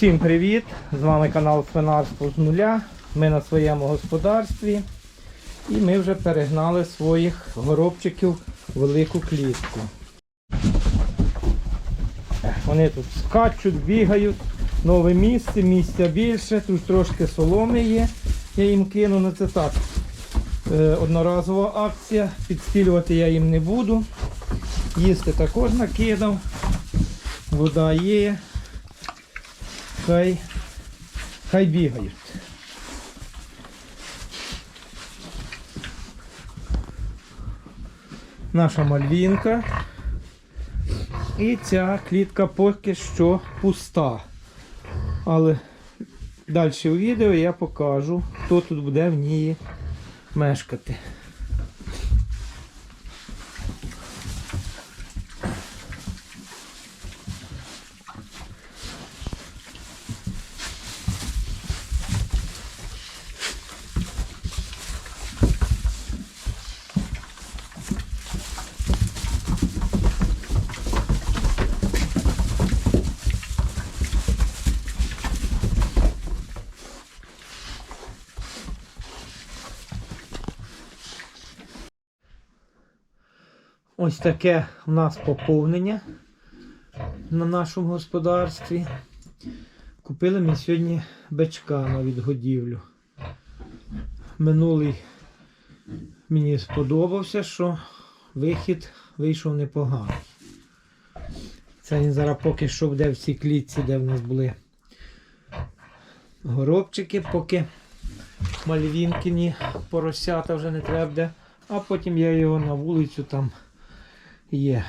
Усім привіт! З вами канал Свинарство з нуля. Ми на своєму господарстві. І ми вже перегнали своїх горобчиків в велику клітку. Вони тут скачуть, бігають. Нове місце, місця більше, тут трошки соломи є. Я їм кину на це так. е, Одноразова акція. Підстілювати я їм не буду. Їсти також накидав. Вода є. Хай, хай бігають. Наша мальвінка. І ця клітка поки що пуста. Але далі у відео я покажу, хто тут буде в ній мешкати. Ось таке в нас поповнення на нашому господарстві. Купили ми сьогодні бичка на відгодівлю. Минулий мені сподобався, що вихід вийшов непоганий. Це він зараз поки що буде в цій клітці, де в нас були горобчики, поки мальвінкині поросята вже не треба буде. А потім я його на вулицю там є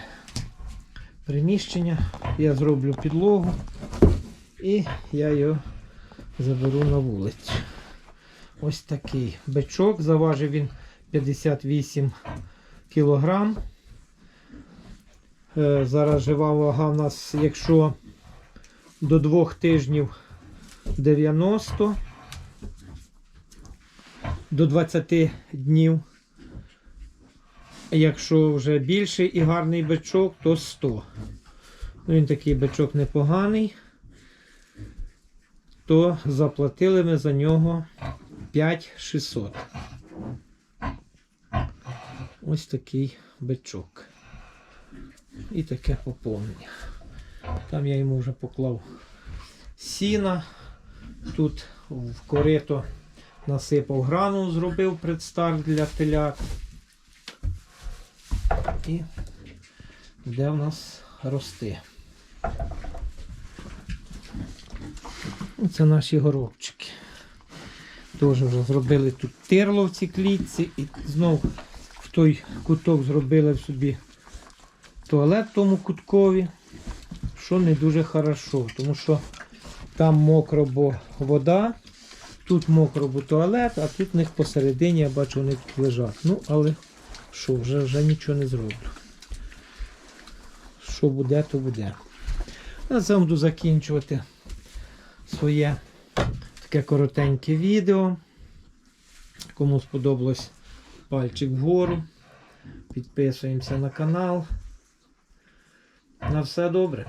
приміщення. Я зроблю підлогу і я його заберу на вулицю. Ось такий бичок. Заважив він 58 кілограм. Е, Зараз жива вага в нас, якщо до двох тижнів 90, до 20 днів Якщо вже більший і гарний бичок, то 100. Ну, Він такий бичок непоганий, то заплатили ми за нього 5600. Ось такий бичок. І таке поповнення. Там я йому вже поклав сіна. Тут в корито насипав грану, зробив предстарт для телят. І де в нас рости. Це наші горобчики. Теж вже зробили тут тирло в цій клітці і знов в той куток зробили собі туалет в тому куткові, що не дуже хорошо, тому що там мокро, бо вода, тут мокро, бо туалет, а тут в них посередині я бачу, вони тут лежать. Ну, але що, вже, вже нічого не зроблю. Що буде, то буде. На цьому буду закінчувати своє таке коротеньке відео. Кому сподобалось пальчик вгору. Підписуємося на канал. На все добре.